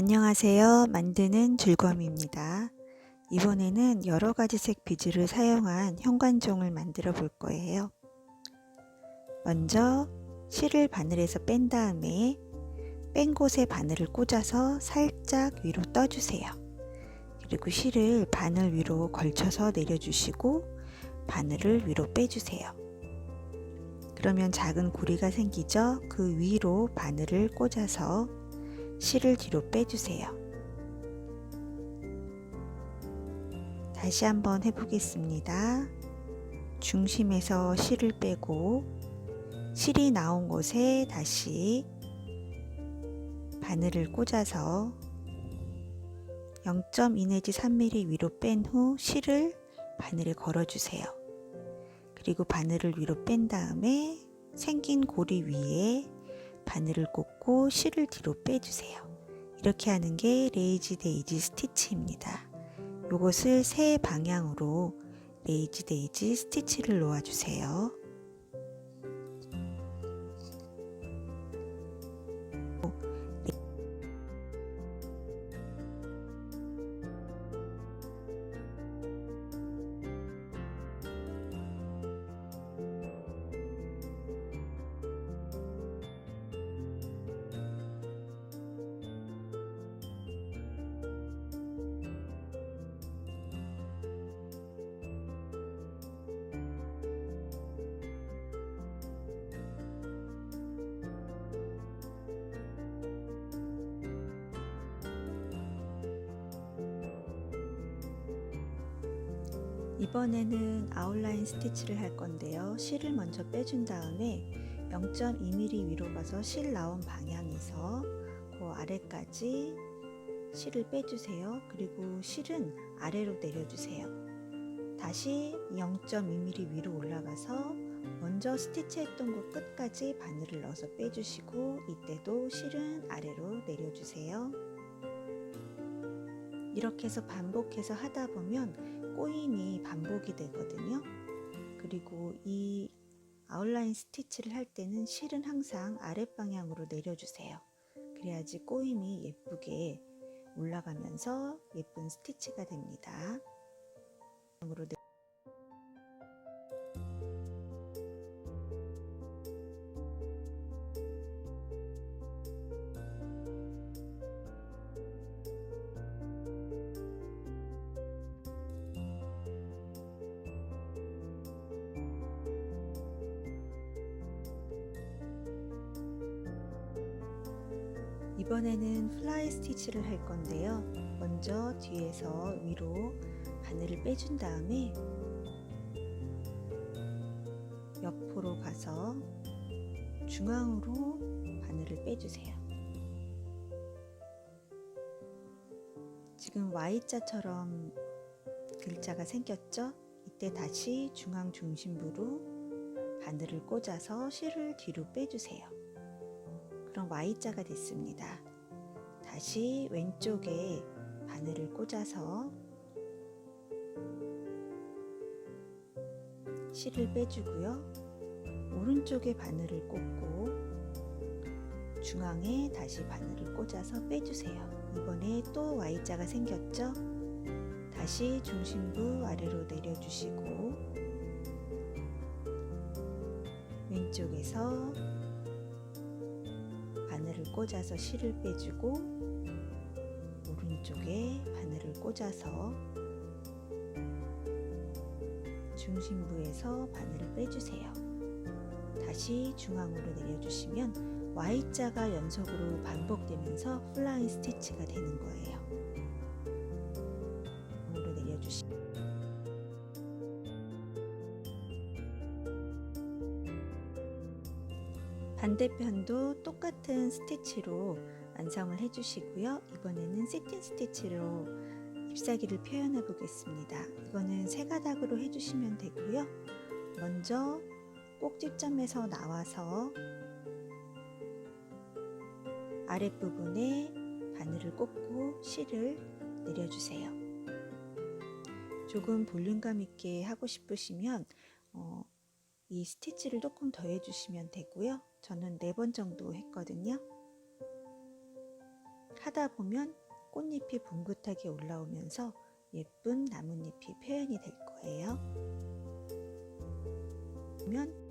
안녕하세요. 만드는 즐거움입니다. 이번에는 여러 가지 색 비즈를 사용한 현관종을 만들어 볼 거예요. 먼저 실을 바늘에서 뺀 다음에 뺀 곳에 바늘을 꽂아서 살짝 위로 떠주세요. 그리고 실을 바늘 위로 걸쳐서 내려주시고 바늘을 위로 빼주세요. 그러면 작은 고리가 생기죠? 그 위로 바늘을 꽂아서 실을 뒤로 빼주세요. 다시 한번 해보겠습니다. 중심에서 실을 빼고 실이 나온 곳에 다시 바늘을 꽂아서 0.2 내지 3mm 위로 뺀 후 실을 바늘에 걸어주세요. 그리고 바늘을 위로 뺀 다음에 생긴 고리 위에 바늘을 꽂고 실을 뒤로 빼주세요. 이렇게 하는 게 레이지 데이지 스티치입니다. 이것을 세 방향으로 레이지 데이지 스티치를 놓아주세요. 이번에는 아웃라인 스티치를 할 건데요. 실을 먼저 빼준 다음에 0.2mm 위로 가서 실 나온 방향에서 그 아래까지 실을 빼주세요. 그리고 실은 아래로 내려주세요. 다시 0.2mm 위로 올라가서 먼저 스티치 했던 곳 끝까지 바늘을 넣어서 빼주시고 이때도 실은 아래로 내려주세요. 이렇게 해서 반복해서 하다 보면 꼬임이 반복이 되거든요. 그리고 이 아웃라인 스티치를 할 때는 실은 항상 아랫방향으로 내려주세요. 그래야지 꼬임이 예쁘게 올라가면서 예쁜 스티치가 됩니다. 이번 플라이 스티치를 할 건데요. 먼저 뒤에서 위로 바늘을 빼준 다음에 옆으로 가서 중앙으로 바늘을 빼주세요. 지금 Y자처럼 글자가 생겼죠? 이때 다시 중앙 중심부로 바늘을 꽂아서 실을 뒤로 빼주세요. 그럼 Y자가 됐습니다. 다시 왼쪽에 바늘을 꽂아서 실을 빼주고요. 오른쪽에 바늘을 꽂고 중앙에 다시 바늘을 꽂아서 빼주세요. 이번에 또 Y자가 생겼죠? 다시 중심부 아래로 내려주시고 왼쪽에서 바늘을 꽂아서 실을 빼주고 오른쪽에 바늘을 꽂아서 중심부에서 바늘을 빼주세요. 다시 중앙으로 내려주시면 Y자가 연속으로 반복되면서 플라잉 스티치가 되는 거예요. 으로 내려주시면 반대편도 똑같은 스티치로 완성을 해주시고요. 이번에는 세틴 스티치로 잎사귀를 표현해 보겠습니다. 이거는 세 가닥으로 해주시면 되고요. 먼저 꼭지점에서 나와서 아랫부분에 바늘을 꽂고 실을 내려주세요. 조금 볼륨감 있게 하고 싶으시면 어, 이 스티치를 조금 더 해주시면 되고요. 저는 네 번 정도 했거든요. 하다 보면 꽃잎이 붕긋하게 올라오면서 예쁜 나뭇잎이 표현이 될 거예요. 보면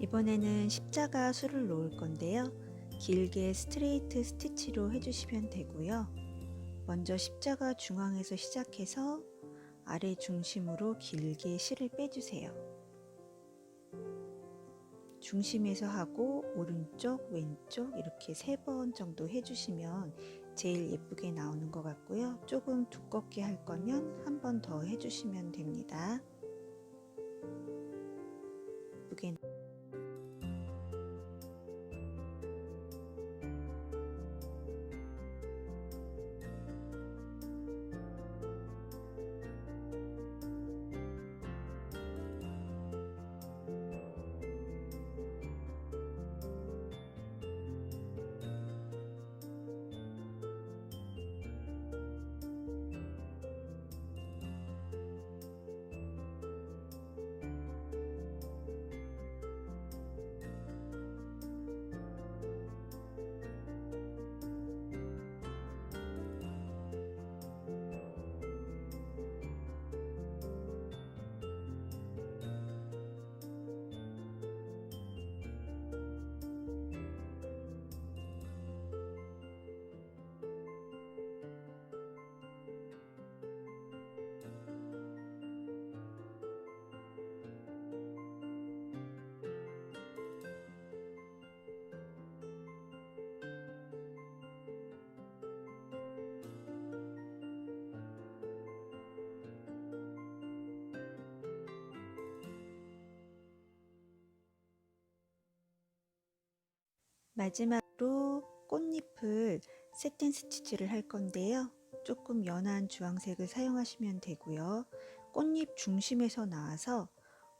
이번에는 십자가 수를 놓을 건데요. 길게 스트레이트 스티치로 해주시면 되고요. 먼저 십자가 중앙에서 시작해서 아래 중심으로 길게 실을 빼주세요. 중심에서 하고 오른쪽, 왼쪽 이렇게 세 번 정도 해주시면 제일 예쁘게 나오는 것 같고요. 조금 두껍게 할 거면 한 번 더 해주시면 됩니다. 예쁘게 마지막으로 꽃잎을 세틴 스티치를 할 건데요. 조금 연한 주황색을 사용하시면 되고요. 꽃잎 중심에서 나와서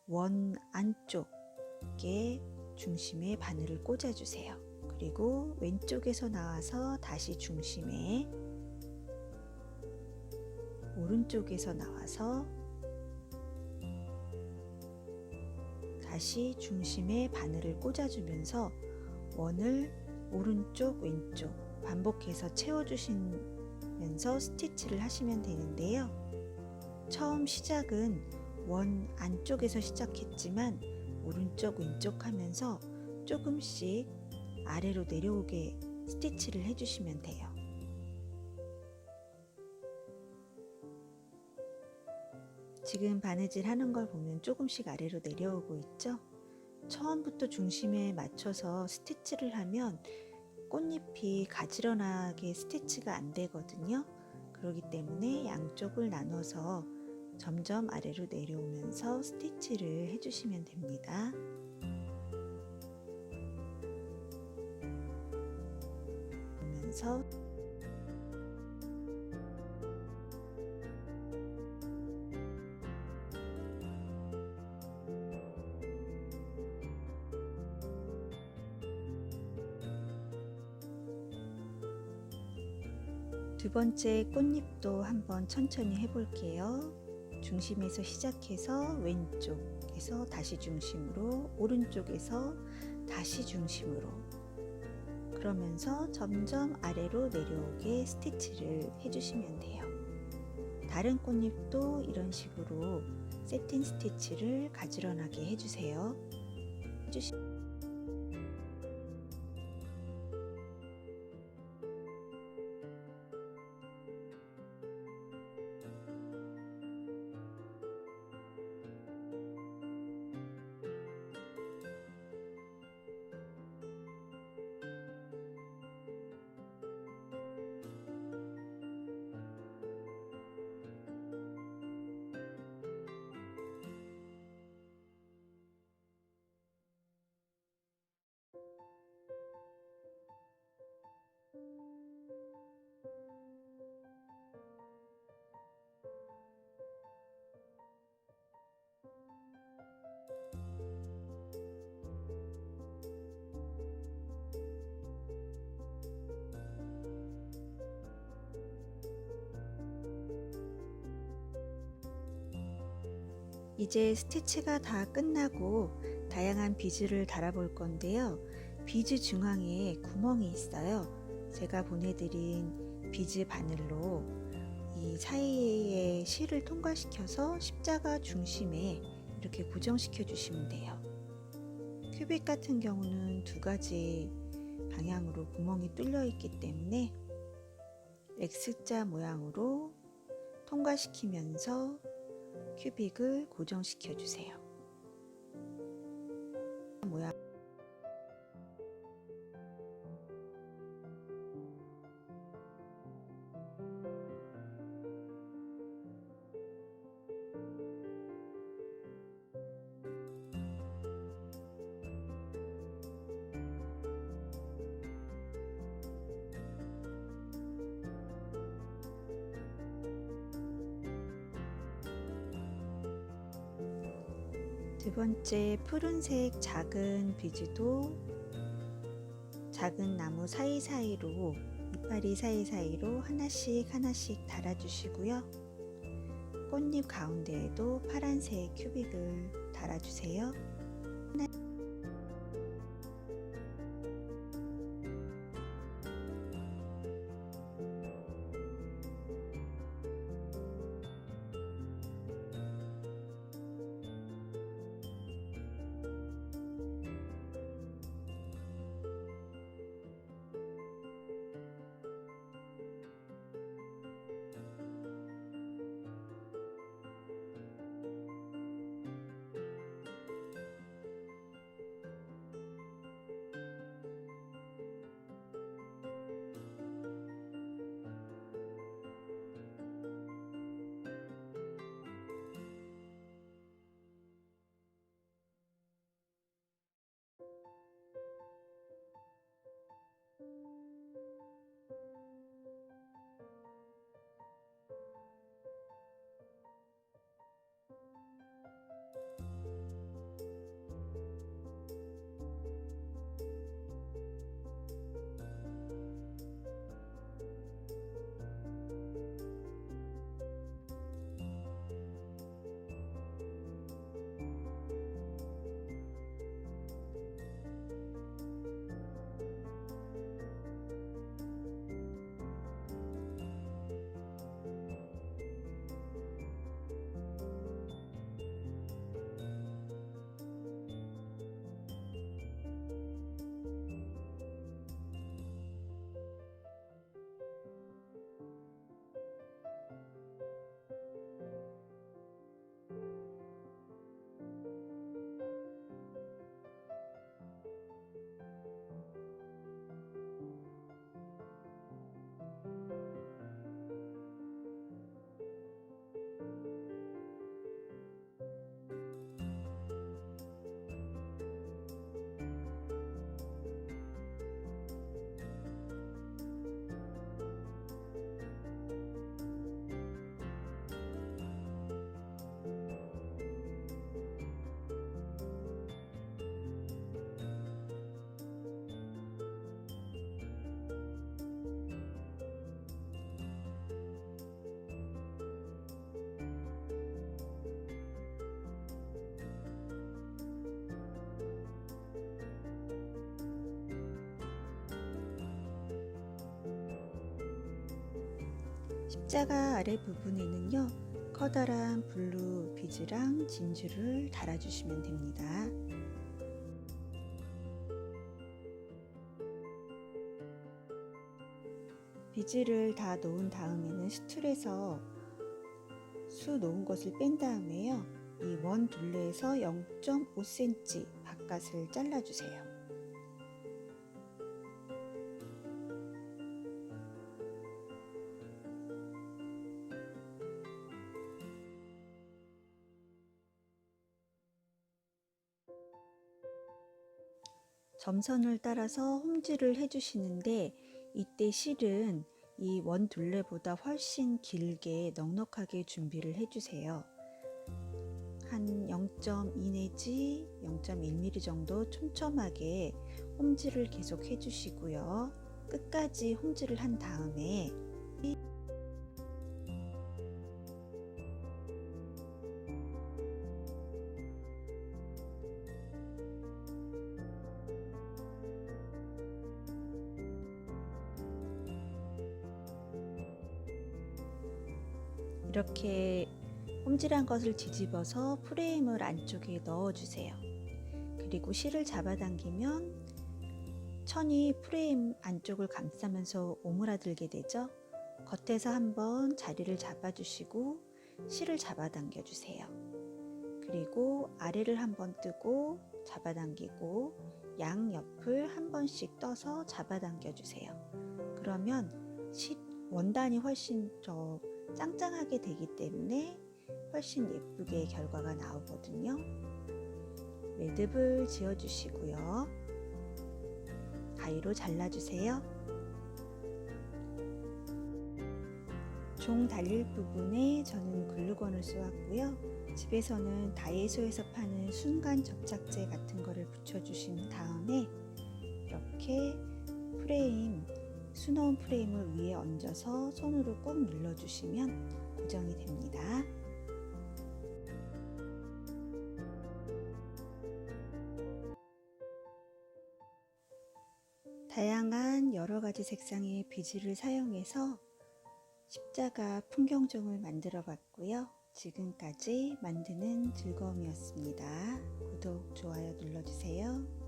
원 안쪽에 중심에 바늘을 꽂아주세요. 그리고 왼쪽에서 나와서 다시 중심에 오른쪽에서 나와서 다시 중심에 바늘을 꽂아주면서 원을 오른쪽 왼쪽 반복해서 채워주시면서 스티치를 하시면 되는데요. 처음 시작은 원 안쪽에서 시작했지만 오른쪽 왼쪽 하면서 조금씩 아래로 내려오게 스티치를 해주시면 돼요. 지금 바느질 하는 걸 보면 조금씩 아래로 내려오고 있죠? 처음부터 중심에 맞춰서 스티치를 하면 꽃잎이 가지런하게 스티치가 안 되거든요. 그렇기 때문에 양쪽을 나눠서 점점 아래로 내려오면서 스티치를 해주시면 됩니다. 보면서 번째 꽃잎도 한번 천천히 해볼게요. 중심에서 시작해서 왼쪽에서 다시 중심으로 오른쪽에서 다시 중심으로 그러면서 점점 아래로 내려오게 스티치를 해주시면 돼요. 다른 꽃잎도 이런 식으로 세팅 스티치를 가지런하게 해주세요. 해주시... 이제 스티치가 다 끝나고 다양한 비즈를 달아볼 건데요. 비즈 중앙에 구멍이 있어요. 제가 보내드린 비즈 바늘로 이 사이에 실을 통과시켜서 십자가 중심에 이렇게 고정시켜 주시면 돼요. 큐빅 같은 경우는 두 가지 방향으로 구멍이 뚫려 있기 때문에 X자 모양으로 통과시키면서 큐빅을 고정시켜 주세요. 두 번째 푸른색 작은 비즈도 작은 나무 사이사이로 이파리 사이사이로 하나씩 하나씩 달아주시고요. 꽃잎 가운데에도 파란색 큐빅을 달아주세요. 십자가 아래 부분에는요, 커다란 블루 비즈랑 진주를 달아주시면 됩니다. 비즈를 다 놓은 다음에는 스툴에서 수 놓은 것을 뺀 다음에요. 이 원 둘레에서 0.5cm 바깥을 잘라주세요. 점선을 따라서 홈질을 해주시는데 이때 실은 이 원 둘레보다 훨씬 길게 넉넉하게 준비를 해주세요. 한 0.2 내지 0.1mm 정도 촘촘하게 홈질을 계속 해주시고요. 끝까지 홈질을 한 다음에 이렇게 홈질한 것을 뒤집어서 프레임을 안쪽에 넣어주세요. 그리고 실을 잡아당기면 천이 프레임 안쪽을 감싸면서 오므라들게 되죠. 겉에서 한번 자리를 잡아주시고 실을 잡아당겨 주세요. 그리고 아래를 한번 뜨고 잡아당기고 양 옆을 한 번씩 떠서 잡아당겨 주세요. 그러면 실 원단이 훨씬 더 짱짱하게 되기 때문에 훨씬 예쁘게 결과가 나오거든요. 매듭을 지어주시고요. 가위로 잘라주세요. 종 달릴 부분에 저는 글루건을 쏘았고요. 집에서는 다이소에서 파는 순간 접착제 같은 거를 붙여주신 다음에 이렇게 프레임, 수놓은 프레임을 위에 얹어서 손으로 꾹 눌러주시면 고정이 됩니다. 다양한 여러 가지 색상의 비즈를 사용해서 십자가 풍경종을 만들어 봤고요. 지금까지 만드는 즐거움이었습니다. 구독, 좋아요 눌러주세요.